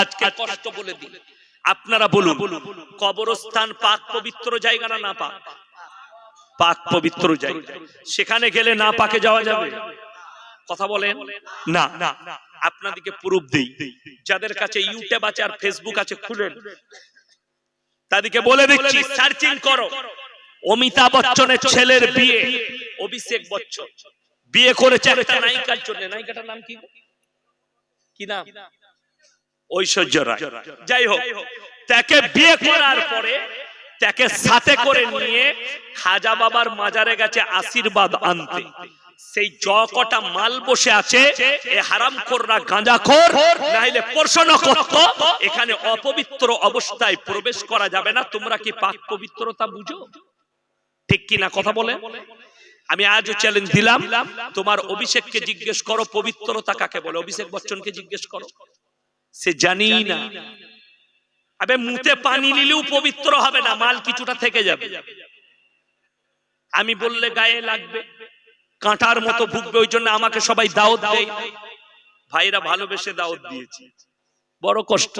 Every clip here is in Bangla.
আজকে কষ্ট বলে দিই। আপনারা বলুন, কবরস্থান পাক পবিত্র জায়গা না না পাক? পাক পবিত্র জায়গা। সেখানে গেলে না পাকে যাওয়া যাবে? কথা বলেন? না না আপনাদেরকে প্রুফ দেই। যাদের কাছে ইউটিউব আছে আর ফেসবুক আছে, খুলেন। তাদেরকে বলে দিচ্ছি, সার্চিং করো। অমিতাভ বচ্চনের ছেলের বিয়ে। অভিষেক বচ্চন। বিয়ে করেছে একটা নায়িকার জন্য। নায়িকাটার নাম কি কি নাম? ঐশ্বর্য রায় যাই হোক, তাকে বিয়ে করার পরে তাকে সাথে করে নিয়ে খাজা বাবার মাজারে গেছে আশীর্বাদ আনতে। সেই জ কটা মাল বসে আছে, এ হারাম খোররা গাঁজা খোর নাইলে প্রশ্ন করত এখানে অপবিত্র অবস্থায় প্রবেশ করা যাবে না। তোমরা কি পাক পবিত্রতা বুঝো? ঠিক কি না কথা বলে? আমি আজও চ্যালেঞ্জ দিলাম। তোমার অভিষেককে জিজ্ঞেস করো, পবিত্রতা কাকে বলে? অভিষেক বচ্চনকে জিজ্ঞেস করো। সে জানি না। আবে মুতে পানি নিলেও পবিত্র হবে না মাল কিছুটা থেকে যাবে। আমি বললে গায়ে লাগবে। কাঁটার মতো ভুগবে ওই জন্য আমাকে সবাই দাওয়াত দেয়। ভাইরা ভালোবেসে দাওয়াত দিয়েছি। বড় কষ্ট।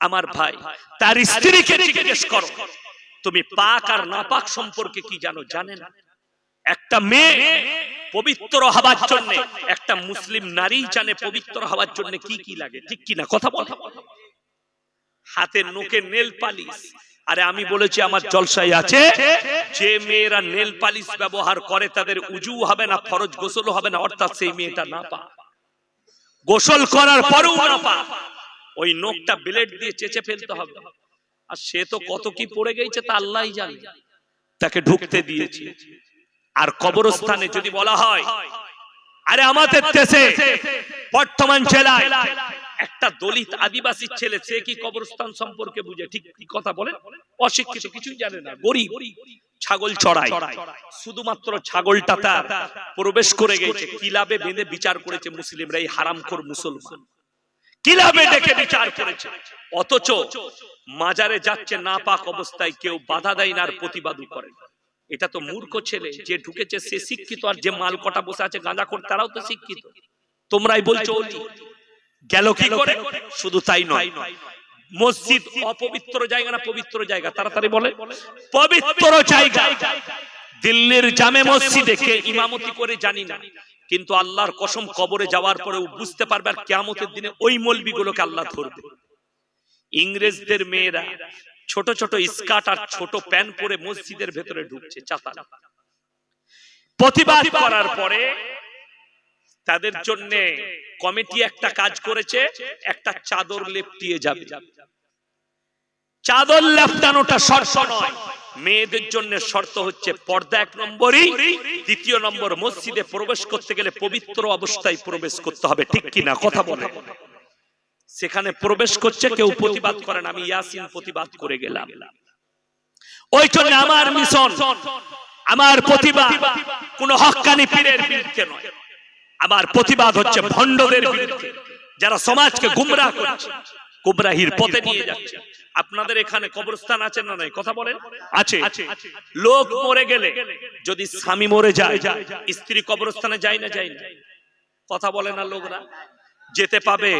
আমার ভাই তার স্ত্রীকে জিজ্ঞেস করো। তুমি পাক আর নাপাক সম্পর্কে কি জানো? জানে না। একটা মেয়ে পবিত্র হবার জন্য, একটা মুসলিম নারী জানে পবিত্র হবার জন্য কি কি লাগে, ঠিক কি না? কথা বল। হাতে নোকে নেল পালিশ। আরে আমি বলেছি, আমার জলসাই আছে, যে মেয়েরা নেল পালিশ ব্যবহার করে, তাদের উজু হবে না, ফরজ গোসল হবে না, অর্থাৎ সেই মেয়েটা না পা। গোসল করার পরেও না পা। ওই নোকটা ব্লেড দিয়ে চেঁচে ফেলতে হবে। আর সে তো কত কি পড়ে গেছে তা আল্লাহই জানে। তাকে ঢুকতে দিয়েছে। আর কবরস্থানে যদি বলা হয়, আরে আমাদের দেশে, বর্তমান জেলায় একটা দলিত আদিবাসী ছেলে, সে কি কবরস্থান সম্পর্কে বুঝে? ঠিক কি কথা বলে অশিক্ষিত, কিছুই জানে না, গরিব, ছাগল চড়ায় শুধুমাত্র ছাগলটা তার প্রবেশ করে গেছে, কিলাবে বেঁধে বিচার করেছে মুসলিমরা, এই হারামখোর মুসলমান। কিলাবে ডেকে বিচার করেছে। অথচ মাজারে যাচ্ছে না পাক অবস্থায়, কেউ বাধা দেয় না আর প্রতিবাদও করে না। এটা তো মূর্খ ছেলে যে ঢুকেছে সে শিক্ষিত আর যে মাল কটা বসে আছে গাঁজা করে তারাও তো শিক্ষিত। তোমরাই বলছো গেল কি করে? শুধু তাই নয়। মসজিদ অপবিত্র জায়গা না পবিত্র জায়গা? তাড়াতাড়ি বলে। পবিত্র জায়গা। দিল্লির জামে মসজিদে কে ইমামতি করে জানি না। কিন্তু আল্লাহর কসম কবরে যাওয়ার পরেও বুঝতে পারবে আর কেয়ামতের দিনে ওই মলবিগুলোকে আল্লাহ ধরবে। ইংরেজদের মেয়েরা ছোট ছোট স্কার্ট আর ছোট প্যান্ট পরে মসজিদের ভেতরে ঢুকছে চাতাল। প্রতিবাদ করার পরে তাদের জন্য কমিটি একটা কাজ করেছে একটা চাদর লেপটিয়ে যাবে। চাদর লেপটানোটা শর্ত নয়। মেয়েদের জন্য শর্ত হচ্ছে পর্দা এক নম্বরই দ্বিতীয় নম্বর মসজিদে প্রবেশ করতে গেলে পবিত্র অবস্থায় প্রবেশ করতে হবে। ঠিক কিনা? কথা বলে। সেখানে প্রবেশ করছে, কেউ প্রতিবাদ করেন আমি ইয়াসিন প্রতিবাদ করে গেলাম। ওই জন্য আমার মিশন, আমার প্রতিবাদ কোন হক্কানি পীরের বিরুদ্ধে নয়। আমার প্রতিবাদ হচ্ছে ভণ্ডদের বিরুদ্ধে। যারা সমাজকে গুমরাহ করছে, গুমরাহির পথে নিয়ে যাচ্ছে। আপনাদের এখানে কবরস্থান আছে না নাই? কথা বলেন। আছে। লোক মরে গেলে যদি স্বামী মরে যায়, স্ত্রী কবরস্থানে যায় না যায় না। কথা বলে না লোকরা। যেতে পাবে।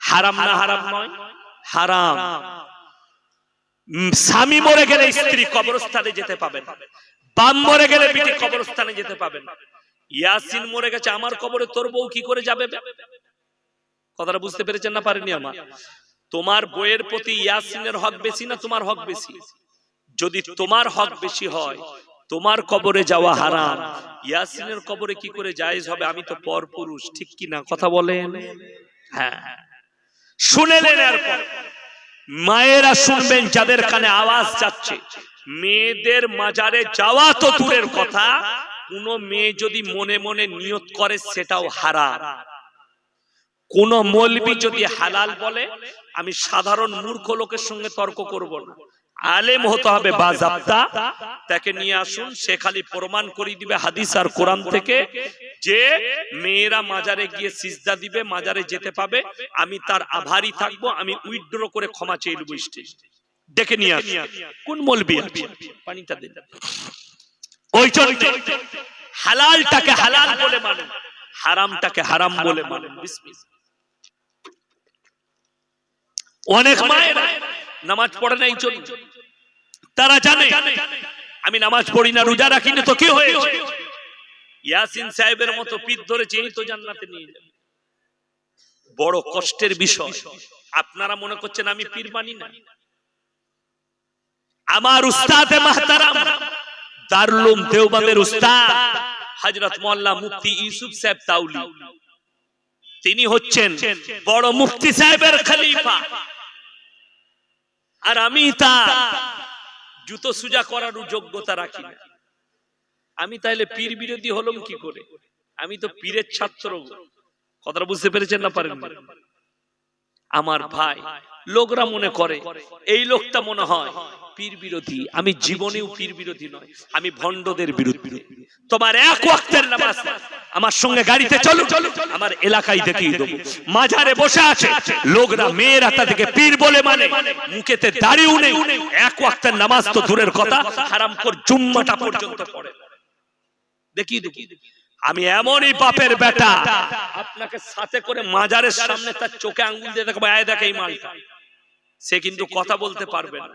হারাম না হারাম নয়। হারাম। স্বামী মরে গেলে স্ত্রী কবরস্থানে যেতে পাবেন। বাম মরে গেলে বিটি কবরস্থানে যেতে পাবেন। ইয়াসিন মরে গেছে আমার কবরে তোর বউ কি করে যাবে? কথাটা বুঝতে পেরেছেন না পারেনি আমার? তোমার বইয়ের প্রতি ইয়াসিনের হক বেশি না তোমার হক বেশি? যদি তোমার হক বেশি হয় তোমার কবরে যাওয়া হারাম। ইয়াসিনের কবরে কি করে জায়েজ হবে? আমি তো পর পুরুষ ঠিক কি না? কথা বলেন। হ্যাঁ। শুনেলেন এরপর। মায়েরা শুনবেন যাদের কানে আওয়াজ যাচ্ছে। মেয়েদের মাজারে যাওয়া তো দূরের কথা। কোন মেয়ে যদি মনে মনে নিয়ত করে, সেটাও হারাম। কোন মলবি যদি হালাল বলে, আমি সাধারণ মূর্খ লোকের সঙ্গে তর্ক করব না। আলেম হতে হবে বাজাপ্তা। তাকে নিয়ে আসুন সে খালি প্রমাণ করে দিবে হাদিস আর কোরআন থেকে যে মেয়েরা মাজারে গিয়ে সিজদা দিবে মাজারে যেতে পাবে। আমি তার আভারী থাকব আমি উইথড্র করে ক্ষমা চেয়ে নেব ডেকে নিয়ে আসুন। কোন মলবি আছে? পানিটা দিন। ওই জন্য হালালটাকে হালাল বলে মানে হারামটাকে হারাম বলে মানে। বিসমিল্লাহ। অনেক মায়ের নামাজ পড়ে নাই চল তারা জানে আমি নামাজ পড়ি না রোজা রাখি না তো কি হয়েছে? ইয়াসিন সাহেবের মতো পিঠ ধরেছে এই তো জান্নাতে নিয়ে যাবে। বড় কষ্টের বিষয়। আপনারা মনে করছেন আমি পীর মানি না? আমার উস্তাদে মাহতারাম দারুলুম দেওবন্দের উস্তাদ হযরত মোল্লা মুফতি ইউসুফ সাহেব তাউলি তিনি হচ্ছেন বড় মুফতি সাহেবের খালিফা। আর আমি তা জুতো সুজা করার যোগ্যতা রাখি না। আমি তাহলে পীর বিরোধী হলাম কি করে? আমি তো পীরের ছাত্র। কথাটা বুঝতে পেরেছেন না পারেন আমার ভাই লোকরা মনে করে, এই লোকটা মনে হয় পীর বিরোধী। আমি জীবনেও পীর বিরোধী নয়, আমি ভণ্ডদের বিরুদ্ধে। তোমার এক ওয়াক্তের নামাজ আমার সঙ্গে গাড়িতে চলো চলো আমার এলাকায় দেখিয়ে দেবো। মাঝারে বসে আছে, লোকরা, মেয়েরা তাদেরকে পীর বলে মানে। মুখেতে দাঁড়িয়েও নেই, এক ওয়াক্তের নামাজ তো দূরের কথা হারাম কর জুম্মাটা পর্যন্ত পড়ে। দেখি দেখি আমি এমনই বাপের বেটা, আপনাকে সাথে করে মাজারের সামনে তার চোখে আঙ্গুল দিয়ে দেখব, আয় দেখে এই মালটা। সে কিন্তু কথা বলতে পারবে না।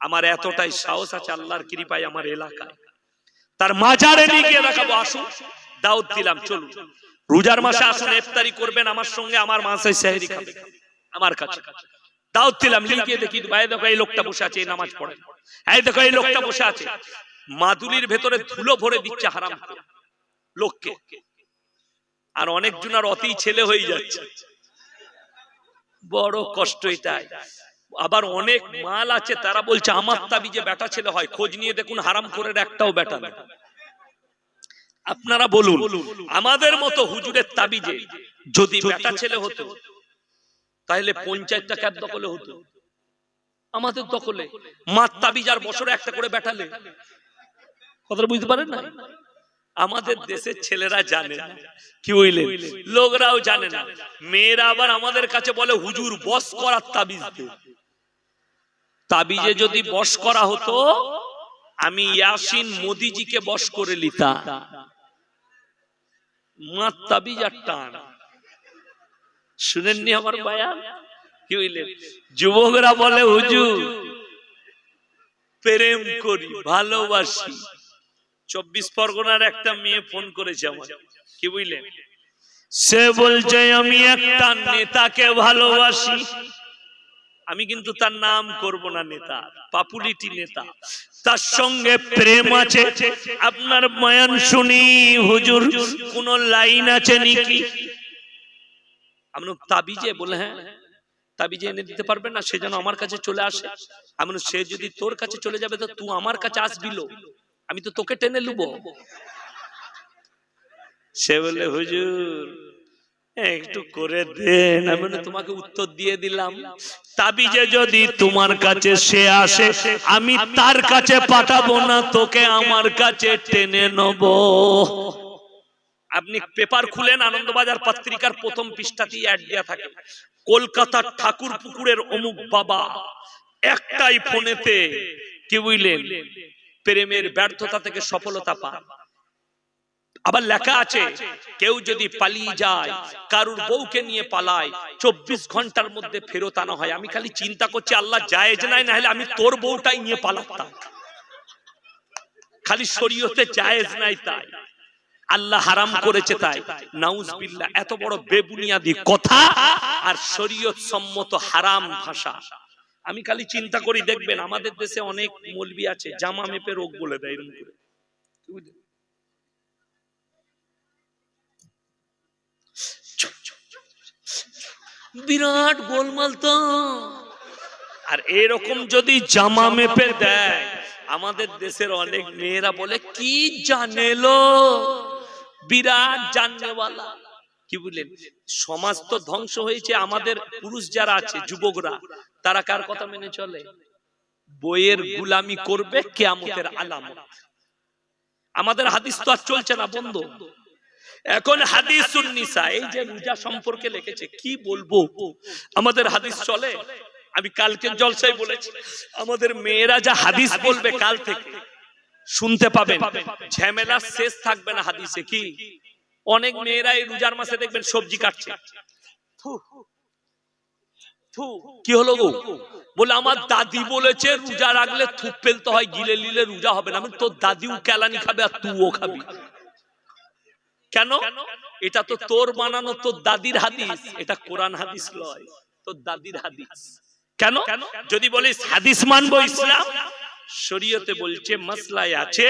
আমার এতটাই সাহস আছে আল্লাহর কৃপায় আমার এলাকায়। তার মাজারে নিয়ে গিয়ে দেখাবো আসুন। দাউদ দিলাম চলুন। রোজার মাসে আসুন ইফতারি করবেন আমার সঙ্গে আমার মাসে সেহরি খাবে আমার কাছে। দাউদ দিলাম লিখিয়ে দেখি ভাই দেখো এই লোকটা বসে আছে এই নামাজ পড়ে। এই দেখো এই লোকটা বসে আছে। মাদুলির ভেতরে ধুলো ভরে দিচ্ছে হারাম লোককে। আর অনেক জনার অতি ছেলে হয়ে যাচ্ছে। বড় কষ্ট এটাই আবার অনেক মাল আছে, তারা বলছে, আমার তাবি যে বেটা ছেলে হয়, খোঁজ নিয়ে দেখুন, হারাম করে একটাও বেটা আপনারা বলুন, আমাদের মতো হুজুরের তাবিজে যদি বেটা ছেলে হতো, তাহলে পঞ্চায়েতটা ক্যাব দখলে হতো? আমাদের দখলে। মার তাবিজ আর বছরে একটা করে বেটালে কথাটা বুঝতে পারেন না আমাদের দেশের ছেলেরা জানে কি বুঝলেন লোকরাও জানে না। মেয়েরা আবার আমাদের কাছে বলে, হুজুর, বস করার তাবিজ দে। তাবিজে যদি বস করা হতো আমি ইয়াসিন মোদিজিকে বস করে লিতা মার তাবিজ আর টান। শুনেননি আমার বায়ান কি বুঝলেন যুবকরা বলে হুজুর প্রেম করি ভালোবাসি। চব্বিশ পরগনার একটা মেয়ে ফোন করেছে আমার কি বুঝলেন সে বলছে আমি একটা নেতাকে ভালোবাসি। আমি কিন্তু তার নাম করব না নেতা পাপুলিটি নেতা। তার সঙ্গে প্রেম আছে। আপনার বয়ান শুনি হুজুর। কোন লাইন আছে নাকি? আমি তাবিজে বলে হ্যাঁ? তাবিজে এনে দিতে পারবে না সে যেন আমার কাছে চলে আসে। আমি সে যদি তোর কাছে চলে যাবে তো তুই আমার কাছে আসবি লো। আমি তো তোকে টেনে লুব। সে বলে হুজুর একটু করে দেন, আমি তোমাকে উত্তর দিয়ে দিলাম। তাবিজে যদি তোমার কাছে সে আসে, আমি তার কাছে পাঠাবো না, তোকে আমার কাছে টেনে নেব। আপনি পেপার খুলেন, আনন্দবাজার পত্রিকার প্রথম পৃষ্ঠাতেই অ্যাড দেওয়া থাকে। কলকাতার ঠাকুর পুকুরের অমুক বাবা একটাই ফোনেতে কি বুঝলেন প্রেমের ব্যর্থতা থেকে সফলতা পান। আবার লেখা আছে, কেউ যদি পালিয়ে যায়, কারুর বউকে নিয়ে পালায়, চব্বিশ ঘণ্টার মধ্যে ফেরত আনা হয়। আমি খালি চিন্তা করছি, আল্লাহ জায়েজ নাই না হলে আমি তোর বউটাই নিয়ে পালাতাম। খালি শরীয়তে জায়েজ নাই তাই। আল্লাহ হারাম করেছে তাই। নাউজ বিল্লাহ এত বড় বেবুনিয়াদি কথা আর শরীয়ত সম্মত হারাম ভাষা। আমি খালি চিন্তা করি, দেখবেন আমাদের দেশে অনেক মলবি আছে, জামা মেপে রোগ বলে দেয় এরকম করে কি বুঝলেন? বিরাট গোলমাল তো। আর এরকম যদি জামা মেপে দেয় আমাদের দেশের অনেক মেয়েরা বলে কি জানেলো? বিরাট জাননেওয়ালা কি বুঝলেন সমাজ তো ধ্বংস হয়েছে আমাদের পুরুষ যারা আছে যুবকরা তারা কার কথা মেনে চলে? বইয়ের গুলামি করবে কেয়ামতের আলামত। আমাদের হাদিস তো আর চলছে না বন্ধ। এখন হাদিস নিসা, এই যে রোজা সম্পর্কে লিখেছে, কি বলব? আমাদের হাদিস চলে? আমি কালকে জলসাই বলেছি, আমাদের মেয়েরা যা হাদিস বলবে কাল থেকে, শুনতে পাবেন। ঝামেলা শেষ থাকবে না হাদিসে, কি? অনেক মেয়েরা এই রোজার মাসে দেখবেন সবজি কাটছে। কি হলো গো? বলে, আমার দাদি বলেছে রোজা রাখলে থুপ ফেলতে হয়, গিলে নিলে রোজা হবে না। আমি তোর দাদিও কেলানি খাবে আর তুইও খাবি। কেন? এটা তো তোর বানানো তোর দাদির হাদিস। এটা কোরআন হাদিস লয়। তোর দাদির হাদিস। কেন? যদি বলিস হাদিস মানবো ইসলাম শরীয়তে বলছে মাসলায় আছে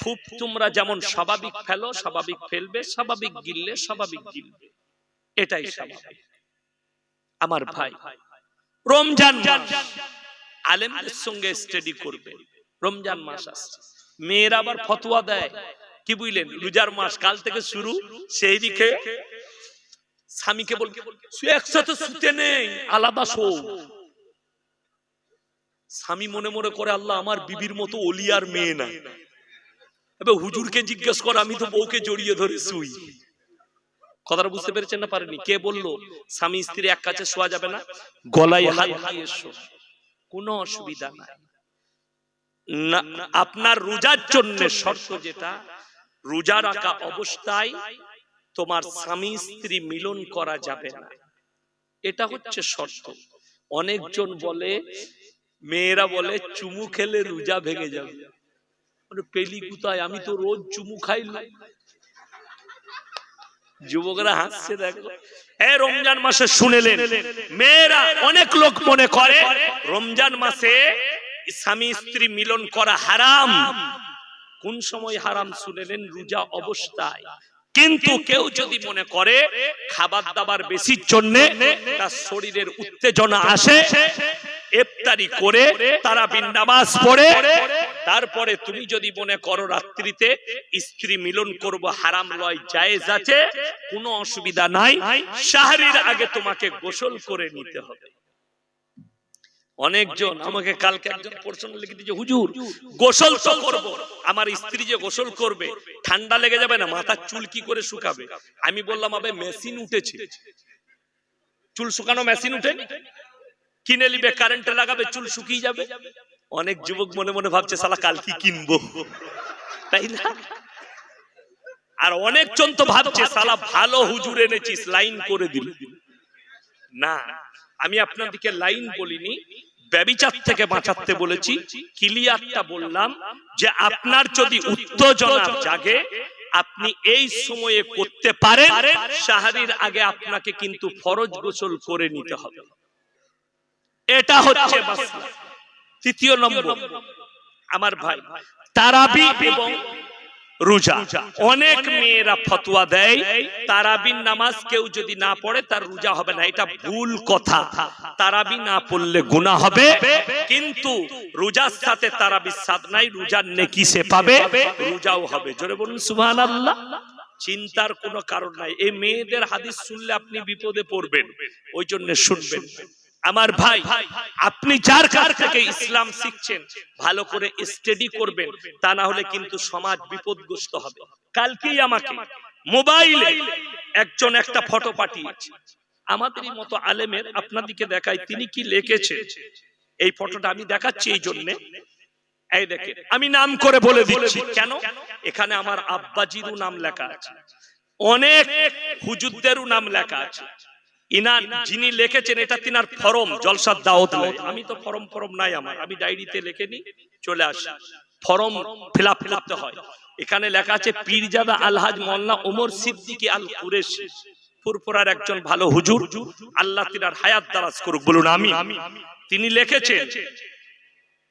থুপ তোমরা যেমন স্বাভাবিক ফেলো স্বাভাবিক ফেলবে স্বাভাবিক গিললে স্বাভাবিক গিলবে। এটাই স্বাভাবিক। আমার ভাই রমজান আলেমদের সঙ্গে স্টাডি করবে। রমজান মাস আসছে। মেয়েরা আবার ফতোয়া দেয়। কি বুঝলেন? রোজার মাস কাল থেকে শুরু সেই দিকে স্বামীকে বল "শুয়ে একসাথে শুতে নেই আলাদা শো স্বামী মনে মনে করে আল্লাহ আমার বিবির মতো অলিয়ার মেয়ে না এবার হুজুরকে জিজ্ঞেস কর আমি তো বউকে জড়িয়ে ধরে শুই কথাটা বুঝতে পেরেছেন না? পারেনি কে বলল স্বামী স্ত্রী এক কাছে শোয়া যাবে না? গলায় হাত দিয়ে শো কোনো অসুবিধা নাই। না আপনার রোজার জন্য শর্ত যেটা রোজা রাখা অবস্থায় তোমার স্বামী, স্ত্রী মিলন করা যাবে না। এটা হচ্ছে শর্ত। অনেকজন বলে, মেয়েরা বলে, চুমু খেলে রোজা ভেঙে যাবে। পেলি আমি তো রোজ চুমু খাইলাম যুবকরা হাসছে, দেখো। এই রমজান মাসে শুনেলেন, মেয়েরা অনেক লোক মনে করে, রমজান মাসে স্বামী, স্ত্রী মিলন করা হারাম। কোন সময় হারাম শুনেলেন রোজা অবস্থায়? কিন্তু কেউ যদি মনে করে খাবার দাবার বেশির জন্য তার শরীরের উত্তেজনা আসে ইফতারি করে তারা বিন্দাবাস পড়ে। তারপরে তুমি যদি মনে করো রাত্রিতে স্ত্রী মিলন করব হারাম লয় জায়েজ আছে কোনো অসুবিধা নাই শাহরির আগে তোমাকে গোসল করে নিতে হবে। অনেকজন আমাকে কালকে একজন প্রশ্ন লিখে দিয়েছে, হুজুর, গোসল তো করব। আমার স্ত্রী যে গোসল করবে, ঠান্ডা লেগে যাবে না, মাথার চুল কি করে শুকাবে? আমি বললাম, আবে, মেশিন উঠেছে। চুল শুকানো মেশিন উঠে? কিনে নিবে কারেন্টে লাগাবে, চুল শুকিয়ে যাবে? অনেক যুবক মনে মনে ভাবছে সালা কাল কি কিনবো। তাই না? আর অনেকজন তো ভাবছে সালা ভালো হুজুর এনেছিস, লাইন করে দিল না আমি আপনাদেরকে লাইন বলিনি ব্যবিচার থেকে বাঁচাতে বলেছি ক্লিয়ারটা বললাম যে আপনার যদি উত্তেজনা জাগে আপনি এই সময়ে করতে পারেন সাহারির আগে আপনাকে কিন্তু ফরজ গোসল করে নিতে হবে। এটা হচ্ছে। তৃতীয় নম্বর। আমার ভাই তারাবি এবং রোজা। অনেক মেয়েরা ফতোয়া দেয় তারাবির নামাজ কেউ যদি না পড়ে তার রোজা হবে না। এটা ভুল কথা। তারাবি না পড়লে গুনাহ হবে। কিন্তু রোজার সাথে তারাবির সাথ নাই রোজার নেকি সে পাবে। রোজাও হবে। জোরে বলুন সুবহানাল্লাহ। চিন্তার কোনো কারণ নাই। এই মেয়েদের হাদিস শুনলে আপনি বিপদে পড়বেন। ওই জন্য শুনবেন। আমার ভাই আপনি যার কাছ থেকে ইসলাম শিখছেন ভালো করে স্টাডি করবেন তা না হলে কিন্তু সমাজ বিপদগ্রস্ত হবে। কালকেই আমাকে মোবাইলে একজন একটা ফটো পাঠিয়েছে। আমাদেরই মতো আলেমের আপনাদিকে দেখাই তিনি কি লিখেছে? এই ফটোটা আমি দেখাচ্ছি এই জন্য। এই দেখেন আমি নাম করে বলে দিচ্ছি। কেন? এখানে আমার আব্বাজিরও নাম লেখা আছে। অনেক হুজুরদেরও নাম লেখা আছে। ইনার যিনি লিখেছেন, এটা তিনার ফরম, জলসার দাওয়াত। আমি তো ফরম ফরম নাই আমার, আমি ডায়েরিতে লিখে নি চলে আসি। ফরম ফিল আপ করতে হয়। এখানে লেখা আছে পীরজাদা আলহাজ মোল্লা ওমর সিদ্দিকী আল কুরেশি। ফুরফুরার একজন ভালো হুজুর, আল্লাহ তিনার হায়াত দারাজ করুক, বলুন আমি তিনি লিখেছেন,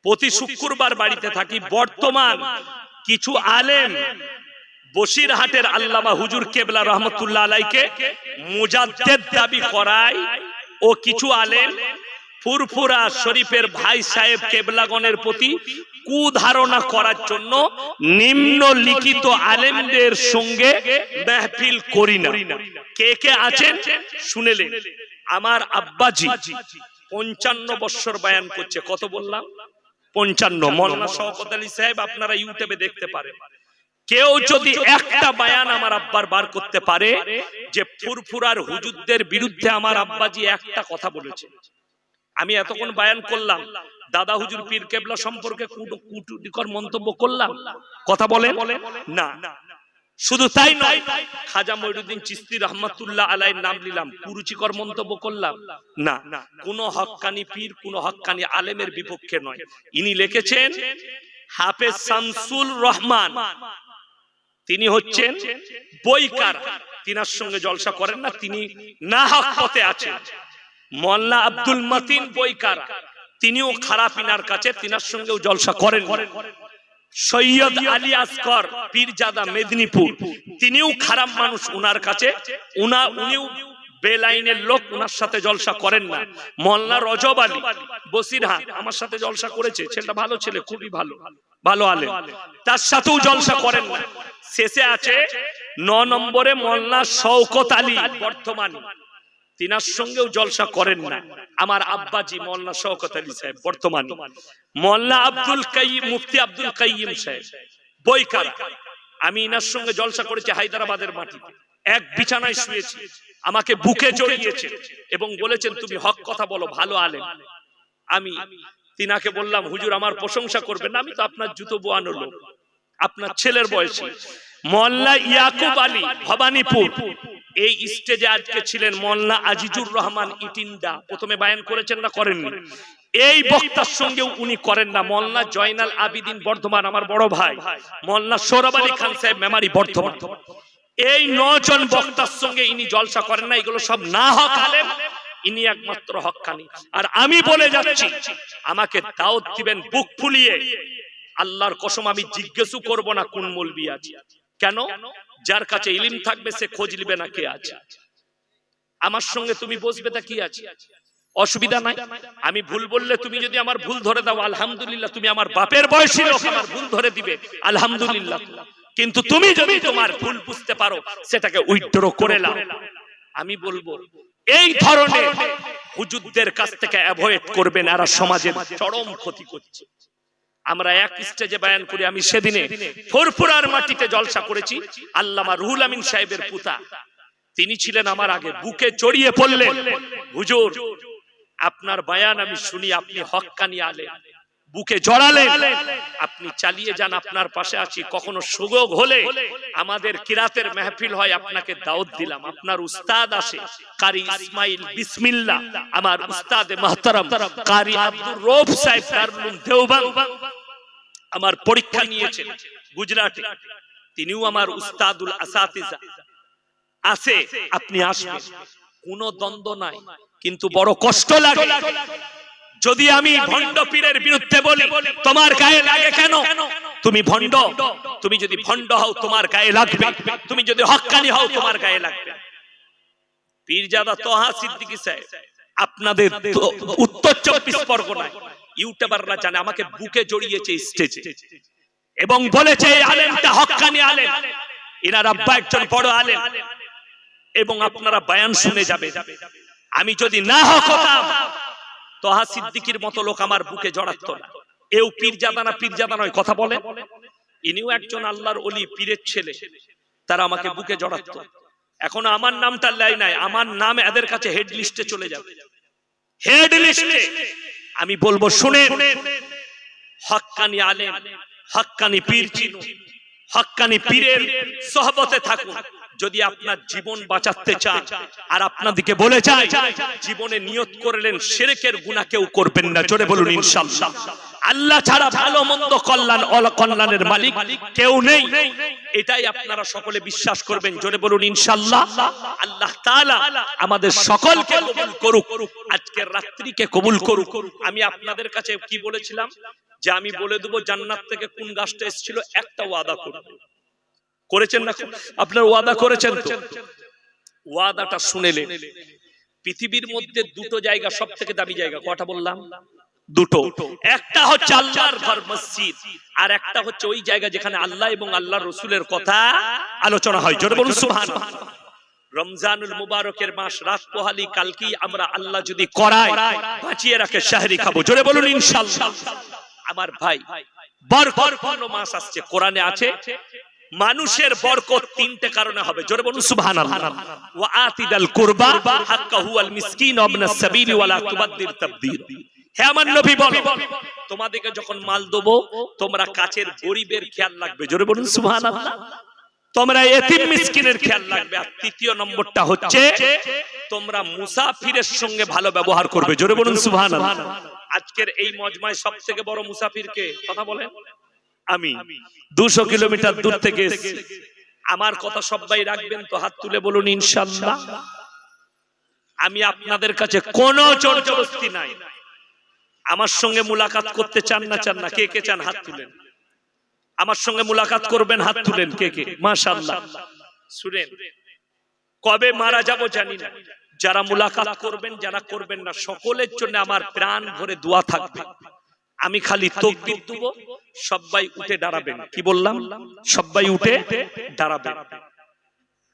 প্রতি শুক্রবার বাড়িতে থাকি, বর্তমান কিছু আলেম বসিরহাটের আল্লামা হুজুর কেবলা রহমতুল্লাহ আলাইকে মুজাদ্দেদ দাবি করায় ও কিছু আলেম ফুরফুরা শরীফের ভাই সাহেব কেবলাগণের প্রতি কুধারণা করার জন্য নিম্নলিখিত আলেমদের সঙ্গে মেহফিল করি না। কে কে আছেন? শুনেলেন আমার আব্বাজি পঞ্চান্ন বৎসর বায়ান করছে। কত বললাম? পঞ্চান্ন। মৌলানা শওকত আলী সাহেব আপনারা ইউটিউবে দেখতে পারেন। কেউ যদি একটা বায়ান আমার আব্বার বার করতে পারে যে ফুরফুরার হুজুরদের বিরুদ্ধে আমার আব্বাজি একটা কথা বলেছে। আমি এতক্ষণ বায়ান করলাম। দাদা হুজুর পীর কেবলা সম্পর্কে কুটুকর মন্তব্য করলাম। কথা বলেন? না। শুধু তাই নয় খাজা মঈনুদ্দিন চিস্তি রহমাতুল্লাহ আলাইর নাম নিলাম কুরুচিকর মন্তব্য করলাম। না কোন হক্কানি পীর কোন হক্কানি আলেমের বিপক্ষে নয়। ইনি লিখেছেন হাফেজ শামসুল রহমান তিনি হচ্ছেন বইকার তিনার সঙ্গে জলসা করেন না, তিনি না হক পথে আছেন। মোল্লা আব্দুল মতিন বইকার তিনিও খারাপ ইনার কাছে, তিনার সঙ্গেও জলসা করেন। সৈয়দ আলী আসকর পীরজাদা মেদিনীপুর। তিনিও খারাপ মানুষ উনার কাছে। উনা, উনিও বেলাইনের লোক, উনার সাথে জলসা করেন না। মোল্লা রজব আলী বসিরহাট আমার সাথে জলসা করেছে। ছেলেটা ভালো ছেলে, খুবই ভালো ভালো আলে তার সাথেও জলসা করেন না। শেষে আছে ন নম্বরে মোল্লা শওকত আলী, বর্তমান। তিনার সঙ্গেও জলসা করেন না। আমার আব্বাজি মোল্লা শওকত আলী সাহেব, বর্তমান। মোল্লা আব্দুল কাইম মুফতি আব্দুল কাইম সাহেব বইকারা আমি ইনার সঙ্গে জলসা করেছি হায়দ্রাবাদের মাটিতে। এক বিছানায় শুয়েছি। আমাকে বুকে জড়িয়েছে এবং বলেছেন, তুমি হক কথা বলো, ভালো আলেম। আমি তিনাকে বললাম, হুজুর, আমার প্রশংসা করবেন আমি তো আপনার জুতো বোয়ানো লোক। আপনার ছেলের বয়সী। মোল্লা ইয়াকুব আলী ভবানীপুর। এই স্টেজে আজকে ছিলেন মোল্লা আজিজুর রহমান ইটিন্ডা প্রথমে বায়ান করেছেন না করেননি? এই বক্তার সঙ্গেও উনি করেন না। মোল্লা জয়নাল আবিদিন বর্ধমান আমার বড় ভাই। মোল্লা সৌরভ আলী খান সাহেব মেমারি বর্ধমান। এই নজন বক্তার সঙ্গে ইনি জলসা করেন না এগুলো সব না হক আলেম। ইনি একমাত্র হক্কানি আর আমি বলে যাচ্ছি আমাকে দাওয়াত দিবেন বুক ফুলিয়ে। আল্লাহর কসম আমি জিজ্ঞেসও করব না কোন মলবি আছে। কেন? যার কাছে ইলিম থাকবে সে খোঁজ নিবে না কে আছে। আমার সঙ্গে তুমি বসবে তা কি আছে? অসুবিধা নাই। আমি ভুল বললে তুমি যদি আমার ভুল ধরে দাও, আলহামদুলিল্লাহ তুমি আমার বাপের বয়সী লোক, আমার ভুল ধরে দিবে। আলহামদুলিল্লাহ। কিন্তু তুমি যদি তোমার ভুল বুঝতে পারো, সেটাকে উইথড্র করে নাও আমি বলব, এই ধরনের হুজুরদের কাছ থেকে অ্যাভয়েড করবেন এরা সমাজের চরম ক্ষতি করছে। আমরা এক স্টেজে বয়ান করি আমি সেদিনে ফুরফুরার মাটিতে জলসা করেছি। আল্লামা রুহুল আমিন সাহেবের পুতা। তিনি ছিলেন আমার আগে বুকে জড়িয়ে পড়লেন। হুজুর আপনার বায়ান আমি শুনি আপনি হক্কানি আলে বুকে জড়ালেন। আপনি চালিয়ে যান আপনার পাশে আছি কখনো সুযোগ হলে। আমাদের কিরাতের মেহফিল হয় আপনাকে দাওয়াত দিলাম আপনার উস্তাদ আসে কারি ইসমাইল বিসমিল্লাহ আমার উস্তাদ মাহতারাম কারি আব্দুর রৌফ সাহেব দারুল দেওবন্দ আমার পরীক্ষা নিয়েছেন গুজরাটে। তিনিও আমার উস্তাদুল আসাতিজা। আছে, আপনি আসবেন। কোনো দ্বন্দ্ব নাই, কিন্তু বড় কষ্ট লাগে। যদি আমি ভণ্ড পীরের বিরুদ্ধে বলি, তোমার গায়ে লাগে কেন? তুমি ভণ্ড। তুমি যদি ভণ্ড হও, তোমার গায়ে লাগবে। তুমি যদি হক্কানি হও, তোমার গায়ে লাগবে। পীরজাদা তোহা সিদ্দিকী সাহেব, আপনাদের উত্তর চব্বিশ পরগনায়। ইউটিউবাররা জানে আমাকে বুকে জড়িয়েছে স্টেজে এবং বলেছে আলেমটা হক্কানি আলেম। এনার আব্বা একজন বড় আলেম। এবং আপনারা বায়ান শুনে যাবে। আমি যদি না হক হতাম তোহা সিদ্দিকির মতো লোক আমার বুকে জড়াত না। এও পীরজাদা না পীরজাদা নয় কথা বলে? ইনিও একজন আল্লাহর অলি পীরের ছেলে। তারা আমাকে বুকে জড়াত এখন আমার নামটা লাই নাই। আমার নাম এদের কাছে হেড লিস্টে চলে যাবে। হেড লিস্টে আমি বলব শুনে হক্কানি আলে হক্কানি পীর চিন হক্কানি পীরের সহবতে থাকুন। যদি আপনার জীবন বাঁচাতে চান আর আপনাদিকে বলে চাই জীবনে নিয়ত করলেন সেরেকের গুণা কেউ করবেন না। জোরে বলুন ইনশাআল্লাহ আল্লাহ ছাড়া ভালো মন্দ কল্যাণ কল্যাণের মালিক কেউ নেই। এটাই আপনারা সকলে বিশ্বাস করবেন। জোরে বলুন, ইনশাআল্লাহ। আল্লাহ আমাদের সকলকে কবুল করুক। আজকের রাত্রিকে কবুল করুক। আমি আপনাদের কাছে কি বলেছিলাম? যে আমি বলে দেবো, জান্নাত থেকে কোন গাছটা এসেছিল, একটা ওয়াদা করব করেছেন না আপনার ওয়াদা করেছেন ওয়াদাটা শুনেলেন পৃথিবীর মধ্যে দুটো জায়গা সব থেকে দামি জায়গা। কটা বললাম? দুটো। একটা হচ্ছে আল্লাহর ঘর মসজিদ, আর একটা হচ্ছে ওই জায়গা যেখানে আল্লাহ এবং আল্লাহর রসুলের কথা আলোচনা হয়। জোরে বলুন, সুবহানাল্লাহ। রমজানুল মুবারকের মাস, রাত পোহালি কালকি আমরা আল্লাহ যদি করায় বাঁচিয়ে রাখে, শাহরি খাব। জোরে বলুন, ইনশাআল্লাহ। আমার ভাই, বরকতপূর্ণ মাস আসছে, কোরআনে আছে, মানুষের বরকত তিনটে কারণে হবে। জোরে বলুন, সুবহানাল্লাহ। ওয়া আতিদাল কুরবা হাক্কাহু আল মিসকিন ওয়াবনাস সাবিলি, ওয়ালা তুবাদ্দির তাবদীর হে আমার নবী বলো তোমাদেরকে যখন মাল দেবো তোমরা কাছের গরিবের খেয়াল রাখবে জোরে বলুন সুবহানাল্লাহ। তোমরা এতিম মিসকিনের খেয়াল রাখবে আর তৃতীয় নম্বরটা হচ্ছে তোমরা মুসাফিরের সঙ্গে ভালো ব্যবহার করবে। জোরে বলুন সুবহানাল্লাহ। আজকের এই মজমায় সব থেকে বড় মুসাফির কে কথা বলেন? আমি। দুশো কিলোমিটার দূর থেকে এসেছি। আমার কথা সবাই রাখবেন তো হাত তুলে বলুন ইনশাল্লাহ। আমি আপনাদের কাছে কোনো জোরজবস্তি নাই। আমার সঙ্গে মুলাকাত করতে চান না চান না, কে কে চান হাত তুলেন? আমার সঙ্গে মুলাকাত করবেন, হাত তুলেন, কে কে? মাশাআল্লাহ। শুনেন, কবে মারা যাব জানি না। যারা মুলাকাত করবেন, যারা করবেন না, সকলের জন্য আমার প্রাণ ভরে দোয়া থাকবে। আমি খালি তকবির দেব সবাই উঠে দাঁড়াবেন। কি বললাম? সবাই উঠে দাঁড়াবেন।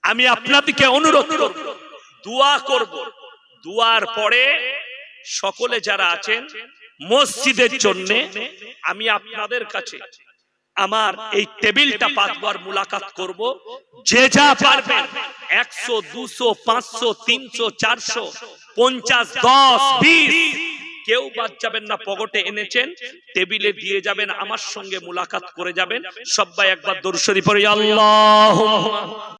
আমি আপনাদেরকে অনুরোধ করব, দোয়া করব। দুয়ার পরে সকলে যারা আছেন মসজিদের জন্য আমি আপনাদের কাছে আমার এই টেবিলটা পাঁচবার মুলাকাত করব। যে যা পারবেন একশো দুশো পাঁচশো তিনশো চারশো পঞ্চাশ দশ বিশ। কেউ বাদ যাবেন না পকেটে এনেছেন। টেবিলে দিয়ে যাবেন আমার সঙ্গে মুলাকাত করে যাবেন। সবাই একবার দর্শনী পরে আল্লাহ